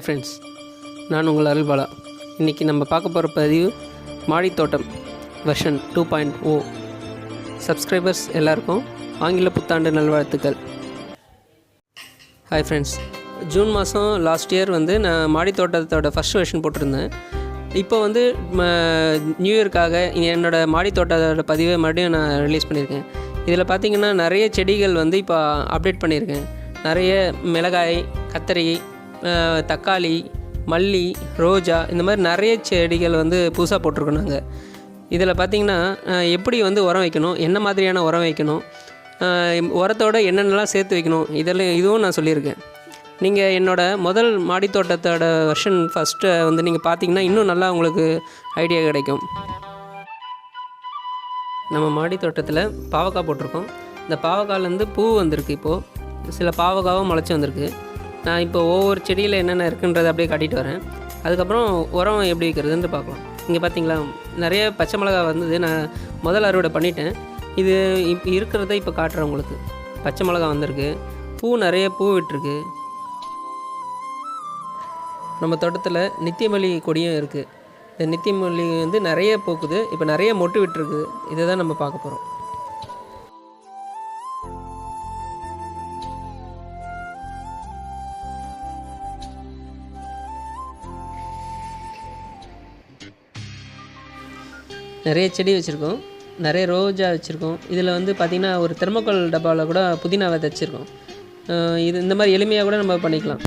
Hi friends நான் உங்கள் அருள்பாலா இன்றைக்கி நம்ம பார்க்க போகிற பதிவு மாடித்தோட்டம் version two point O subscribers எல்லாருக்கும் ஆங்கில புத்தாண்டு நல்வாழ்த்துக்கள். ஹாய் ஃப்ரெண்ட்ஸ் ஜூன் மாதம் லாஸ்ட் இயர் வந்து நான் மாடித்தோட்டத்தோட ஃபஸ்ட் வெர்ஷன் போட்டிருந்தேன். இப்போ வந்து ம- நியூ இயர்க்காக என்னோடய மாடித்தோட்டத்தோட பதிவை மறுபடியும் நான் ரிலீஸ் பண்ணியிருக்கேன். இதில் பார்த்தீங்கன்னா நிறைய செடிகள் வந்து இப்போ அப்டேட் பண்ணியிருக்கேன். நிறைய மிளகாய் கத்தரி தக்காளி மல்லி ரோஜா இந்த மாதிரி நிறைய செடிகள் வந்து புதுசாக போட்டிருக்கோம் நாங்கள் இதில் பார்த்தீங்கன்னா எப்படி வந்து உரம் வைக்கணும் என்ன மாதிரியான உரம் வைக்கணும் உரத்தோட என்னென்னலாம் சேர்த்து வைக்கணும் இதெல்லாம் இதுவும் நான் சொல்லியிருக்கேன். நீங்கள் என்னோட முதல் மாடித்தோட்டத்தோட வெர்ஷன் ஃபஸ்ட்டு வந்து நீங்கள் பார்த்தீங்கன்னா இன்னும் நல்லா உங்களுக்கு ஐடியா கிடைக்கும். நம்ம மாடித்தோட்டத்தில் பாவக்காய் போட்டிருக்கோம். இந்த பாவக்காயிலேருந்து பூ வந்திருக்கு இப்போது சில பாவக்காவும் முளைச்சி வந்திருக்கு. நான் இப்போ ஒவ்வொரு செடியில் என்னென்ன இருக்குன்றதை அப்படியே காட்டிட்டு வரேன். அதுக்கப்புறம் உரம் எப்படி வைக்கிறதுன்னு பார்க்கலாம். இங்கே பார்த்தீங்களா நிறைய பச்சை மிளகா வந்தது. நான் முதல் அறுவடை பண்ணிட்டேன். இது இப்போ இருக்கிறத இப்போ காட்டுறேன் உங்களுக்கு. பச்சை மிளகா வந்திருக்கு. பூ நிறைய பூ விட்டுருக்கு. நம்ம தோட்டத்தில் நித்தியமல்லி கொடியும் இருக்குது இந்த நித்தியமல்லி வந்து நிறைய பூக்குது. இப்போ நிறைய மொட்டு விட்டுருக்கு. இதை தான் நம்ம பார்க்க போகிறோம் நிறைய செடி வச்சுருக்கோம். நிறைய ரோஜா வச்சுருக்கோம். இதில் வந்து பார்த்திங்கன்னா ஒரு தெர்மோக்கோல் டப்பாவில் கூட புதினா விதை வச்சுருக்கோம் இது இந்த மாதிரி எளிமையாக கூட நம்ம பண்ணிக்கலாம்.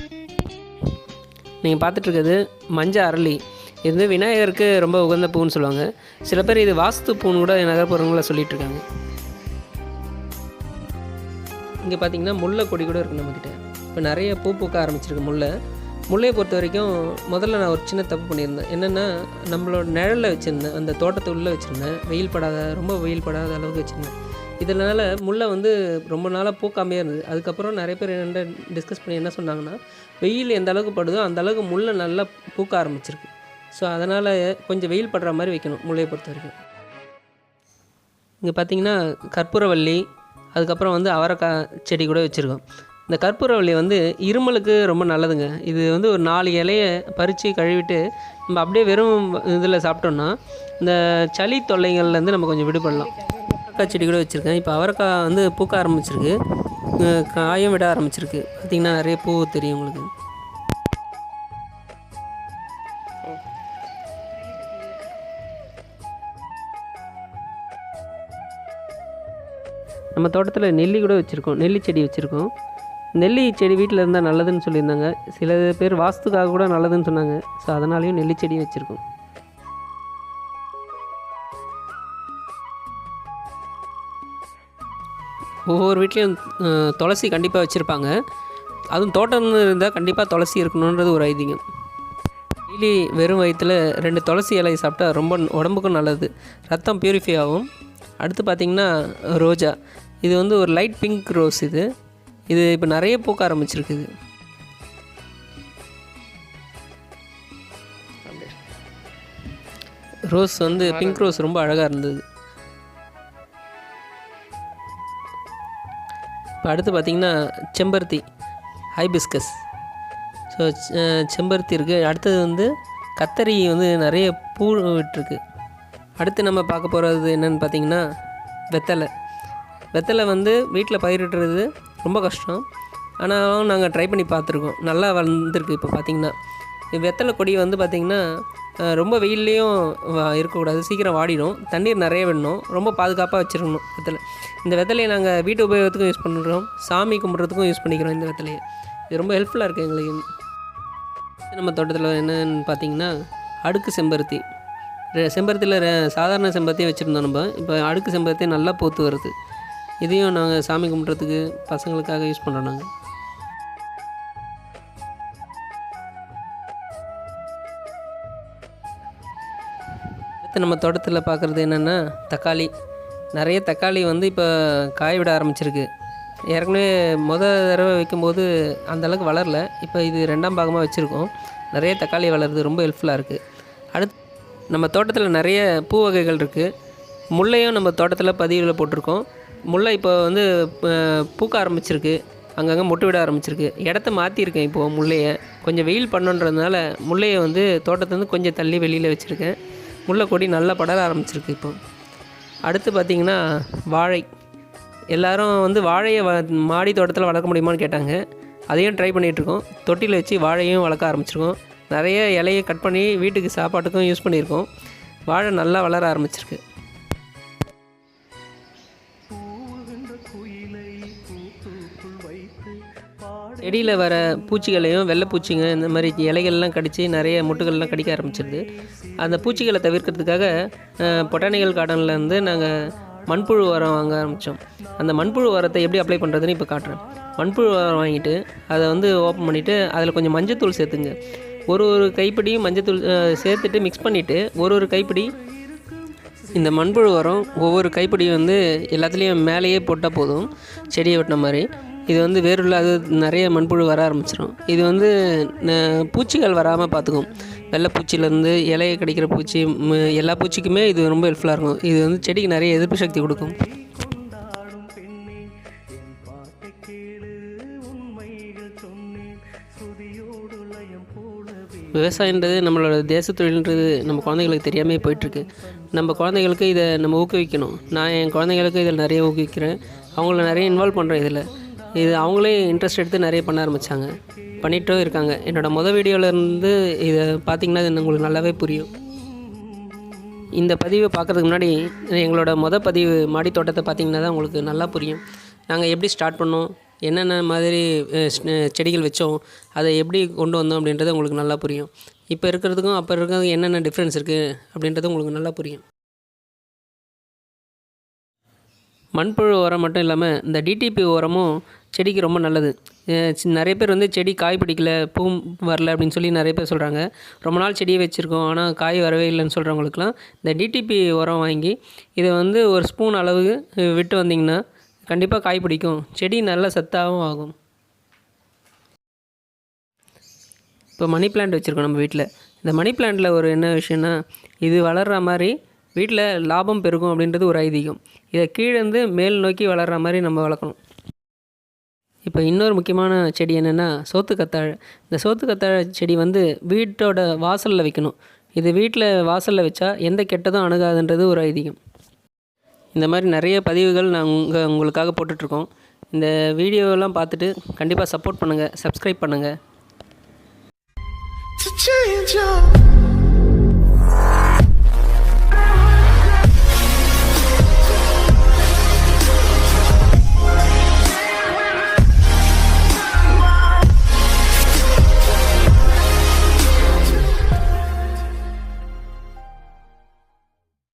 நீங்கள் பார்த்துட்ருக்கிறது மஞ்சள் அரளி. இது வந்து விநாயகருக்கு ரொம்ப உகந்த பூன்னு சொல்லுவாங்க. சில பேர் இது வாஸ்து பூன்னு கூட நகர்ப்புறங்களில் சொல்லிட்டு இருக்காங்க. இங்கே பார்த்தீங்கன்னா முல்லை கொடி கூட இருக்குது நம்மக்கிட்ட இப்போ நிறைய பூ பூக்க ஆரம்பிச்சிருக்கு முல்லை. முல்லையை பொறுத்த வரைக்கும் முதல்ல நான் ஒரு சின்ன தப்பு பண்ணியிருந்தேன். என்னென்னா நம்மளோட நிழலில் வச்சுருந்தேன். அந்த தோட்டத்தை உள்ளே வச்சுருந்தேன். வெயில் படாத ரொம்ப வெயில் படாத அளவுக்கு வச்சுருந்தேன். இதனால் முல்லை வந்து ரொம்ப நாளாக பூக்காமையே இருந்தது. அதுக்கப்புறம் நிறைய பேர் என்ன டிஸ்கஸ் பண்ணி என்ன சொன்னாங்கன்னா வெயில் எந்த அளவுக்கு படுதோ அந்த அளவுக்கு முல்லை நல்லா பூக்க ஆரம்பிச்சிருக்கு. ஸோ அதனால் கொஞ்சம் வெயில் படுற மாதிரி வைக்கணும் முல்லையை பொறுத்த வரைக்கும். இங்கே பார்த்தீங்கன்னா கற்பூரவள்ளி அதுக்கப்புறம் வந்து அவரைக்காய் செடி கூட வச்சுருக்கோம். இந்த கற்பூரவள்ளி வந்து இருமலுக்கு ரொம்ப நல்லதுங்க. இது வந்து ஒரு நாலு இலையை பறித்து கழுவிட்டு நம்ம அப்படியே வெறும் இதில் சாப்பிட்டோம்னா இந்த சளி தொல்லைகள்லேருந்து நம்ம கொஞ்சம் விடுபடலாம். அவரைக்காய் செடி கூட வச்சுருக்கேன். இப்போ அவரைக்காய் வந்து பூக்க ஆரம்பிச்சிருக்கு. காயும் விட ஆரம்பிச்சிருக்கு. பார்த்திங்கன்னா நிறைய பூ தெரியும் உங்களுக்கு. நம்ம தோட்டத்தில் நெல்லி கூட வச்சுருக்கோம். நெல்லி செடி வச்சுருக்கோம். நெல்லி செடி வீட்டில் இருந்தால் நல்லதுன்னு சொல்லியிருந்தாங்க. சில பேர் வாஸ்துக்காக கூட நல்லதுன்னு சொன்னாங்க. ஸோ அதனாலேயும் நெல்லி செடி வச்சுருக்கோம். ஒவ்வொரு வீட்லேயும் துளசி கண்டிப்பாக வச்சுருப்பாங்க. அதுவும் தோட்டம் இருந்தால் கண்டிப்பாக துளசி இருக்கணுன்றது ஒரு ஐதீகம். டெய்லி வெறும் வயிற்றில் ரெண்டு துளசி இலையை சாப்பிட்டா ரொம்ப உடம்புக்கும் நல்லது. ரத்தம் பியூரிஃபை ஆகும். அடுத்து பார்த்திங்கன்னா ரோஜா. இது வந்து ஒரு லைட் பிங்க் ரோஸ் இது. இது இப்போ நிறைய பூக்க ஆரம்பிச்சிருக்குது. ரோஸ் வந்து பிங்க் ரோஸ் ரொம்ப அழகாக இருந்தது. இப்போ அடுத்து பார்த்திங்கன்னா செம்பருத்தி ஹைபிஸ்கஸ் ஸோ செம்பருத்தி இருக்குது அடுத்தது வந்து கத்தரி வந்து நிறைய பூ விட்டுருக்கு. அடுத்து நம்ம பார்க்க போகிறது என்னன்னு பார்த்தீங்கன்னா வெத்தலை. வெத்தலை வந்து வீட்டில் பயிரிடுறது ரொம்ப கஷ்டம். ஆனாலும் நாங்கள் ட்ரை பண்ணி பார்த்துருக்கோம். நல்லா வளர்ந்துருக்கு இப்போ பார்த்தீங்கன்னா வெத்தலை கொடி வந்து பார்த்திங்கன்னா ரொம்ப வெயில்லையும் இருக்கக்கூடாது. சீக்கிரம் வாடிடும் தண்ணீர் நிறைய விடணும். ரொம்ப பாதுகாப்பாக வச்சுருக்கணும் வெத்தலை. இந்த வெத்தலையை நாங்கள் வீட்டு உபயோகத்துக்கும் யூஸ் பண்ணுறோம் சாமி கும்பிட்றதுக்கும் யூஸ் பண்ணிக்கிறோம் இந்த வெத்தலையை. இது ரொம்ப ஹெல்ப்ஃபுல்லாக இருக்குது எங்களுக்கு. நம்ம தோட்டத்தில் என்னன்னு பார்த்தீங்கன்னா அடுக்கு செம்பருத்தி. செம்பருத்தியில் சாதாரண செம்பருத்தியும் வச்சுருந்தோம் நம்ம. இப்போ அடுக்கு செம்பருத்தி நல்லா பூத்து வருது. இதையும் நாங்கள் சாமி கும்பிட்றதுக்கு பசங்களுக்காக யூஸ் பண்ணுறோம் நாங்கள் அடுத்து நம்ம தோட்டத்தில் பார்க்குறது என்னென்னா தக்காளி. நிறைய தக்காளி வந்து இப்போ காய விட ஆரம்பிச்சிருக்கு. ஏற்கனவே முத தடவை வைக்கும்போது அந்தளவுக்கு வளரல. இப்போ இது ரெண்டாம் பாகமாக வச்சுருக்கோம். நிறைய தக்காளி வளருது ரொம்ப ஹெல்ப்ஃபுல்லாக இருக்குது அடுத்து நம்ம தோட்டத்தில் நிறைய பூ வகைகள் இருக்குது முல்லையும் நம்ம தோட்டத்தில் பதிவில் போட்டிருக்கோம். முல்லை இப்போ வந்து பூக்க ஆரம்பிச்சிருக்கு. அங்கங்கே மொட்டு விட ஆரம்பிச்சிருக்கு. இடத்த மாற்றிருக்கேன் இப்போது முல்லையை. கொஞ்சம் வெயில் பண்ணுன்றதுனால முல்லையை வந்து தோட்டத்துலேருந்து கொஞ்சம் தள்ளி வெளியில் வச்சுருக்கேன். முல்லை கொடி நல்லா படர ஆரம்பிச்சிருக்கு இப்போ. அடுத்து பார்த்திங்கன்னா வாழை. எல்லாரும் வந்து வாழையை வ மாடி தோட்டத்தில் வளர்க்க முடியுமான்னு கேட்டாங்க. அதையும் ட்ரை பண்ணிகிட்ருக்கோம் தொட்டியில் வச்சு வாழையும் வளர்க்க ஆரம்பிச்சிருக்கோம். நிறைய இலையை கட் பண்ணி வீட்டுக்கு சாப்பாட்டுக்கும் யூஸ் பண்ணியிருக்கோம். வாழை நல்லா வளர ஆரம்பிச்சிருக்கு. செடியில் வர பூச்சிகளையும் வெள்ளை பூச்சிங்க இந்த மாதிரி இலைகள்லாம் கடித்து நிறைய முட்டுகள்லாம் கடிக்க ஆரம்பிச்சிருது. அந்த பூச்சிகளை தவிர்க்கிறதுக்காக பொட்டானிக்கல் கார்டன்லேருந்து நாங்கள் மண்புழு உரம் வாங்க ஆரம்பித்தோம் அந்த மண்புழு உரத்தை எப்படி அப்ளை பண்ணுறதுன்னு இப்போ காட்டுறேன். மண்புழு உரம் வாங்கிட்டு அதை வந்து ஓப்பன் பண்ணிவிட்டு அதில் கொஞ்சம் மஞ்சத்தூள் சேர்த்துங்க. ஒரு ஒரு கைப்பிடியும் மஞ்சத்தூள் சேர்த்துட்டு மிக்ஸ் பண்ணிவிட்டு ஒரு ஒரு கைப்பிடி இந்த மண்புழு உரம் ஒவ்வொரு கைப்பிடியும் வந்து எல்லாத்துலேயும் மேலேயே போட்டால் போதும். செடியை வெட்டின மாதிரி. இது வந்து வேறுள்ள அது நிறைய மண்புழு வர ஆரம்பிச்சிடும் இது வந்து பூச்சிகள் வராமல் பார்த்துக்கும் வெள்ளை பூச்சியிலேருந்து இலையை கிடைக்கிற பூச்சி எல்லா பூச்சிக்குமே இது ரொம்ப ஹெல்ப்ஃபுல்லாக இருக்கும். இது வந்து செடிக்கு நிறைய எதிர்ப்பு சக்தி கொடுக்கும். விவசாயன்றது நம்மளோட தேச தொழில்ன்றது நம்ம குழந்தைங்களுக்கு தெரியாமே போயிட்டுருக்கு. நம்ம குழந்தைங்களுக்கு இதை நம்ம ஊக்குவிக்கணும். நான் என் குழந்தைங்களுக்கு இதில் நிறைய ஊக்குவிக்கிறேன். அவங்கள நிறைய இன்வால்வ் பண்ணுறேன் இதில். இது அவங்களே இன்ட்ரெஸ்ட் எடுத்து நிறைய பண்ண ஆரம்பித்தாங்க பண்ணிகிட்டும் இருக்காங்க. என்னோடய மொதல் வீடியோவிலேருந்து இதை பார்த்திங்கன்னா இது உங்களுக்கு நல்லாவே புரியும். இந்த பதிவை பார்க்குறதுக்கு முன்னாடி எங்களோட மொதல் பதிவு மாடி தோட்டத்தை பார்த்தீங்கன்னா தான் உங்களுக்கு நல்லா புரியும். நாங்கள் எப்படி ஸ்டார்ட் பண்ணோம்? என்னென்ன மாதிரி செடிகள் வச்சோம்? அதை எப்படி கொண்டு வந்தோம் அப்படின்றது உங்களுக்கு நல்லா புரியும். இப்போ இருக்கிறதுக்கும் அப்போ இருக்கிறதுக்கும் என்னென்ன டிஃப்ரென்ஸ் இருக்குது அப்படின்றது உங்களுக்கு நல்லா புரியும். மண்புழு உரம் மட்டும் இல்லாமல் இந்த டிடிபி உரமும் செடிக்கு ரொம்ப நல்லது. நிறைய பேர் வந்து செடி காய் பிடிக்கல பூ வரல அப்படின்னு சொல்லி நிறைய பேர் சொல்கிறாங்க ரொம்ப நாள் செடியை வச்சுருக்கோம் ஆனால் காய் வரவே இல்லைன்னு சொல்கிறவங்களுக்குலாம் இந்த டிடிபி உரம் வாங்கி இதை வந்து ஒரு ஸ்பூன் அளவு விட்டு வந்தீங்கன்னா கண்டிப்பாக காய் பிடிக்கும். செடி நல்ல சத்தாகவும் ஆகும். இப்போ மணி பிளான்ட் வச்சுருக்கோம் நம்ம வீட்டில் இந்த மணி பிளான்ட்டில் ஒரு என்ன விஷயம்னா இது வளர்கிற மாதிரி வீட்டில் லாபம் பெருகும் அப்படின்றது ஒரு ஐதீகம். இதை கீழேருந்து மேல் நோக்கி வளர்கிற மாதிரி நம்ம வளர்க்கணும். இப்போ இன்னொரு முக்கியமான செடி என்னென்னா சோத்து கத்தாழை இந்த சோத்து கத்தாழை செடி வந்து வீட்டோட வாசலில் வைக்கணும். இது வீட்டில் வாசலில் வச்சா எந்த கெட்டதும் அணுகாதுன்றது ஒரு ஐதீகம். இந்த மாதிரி நிறைய பதிவுகள் நாங்கள் உங்கள் உங்களுக்காக போட்டுட்ருக்கோம். இந்த வீடியோவெல்லாம் பார்த்துட்டு கண்டிப்பாக சப்போர்ட் பண்ணுங்கள் சப்ஸ்கிரைப் பண்ணுங்கள்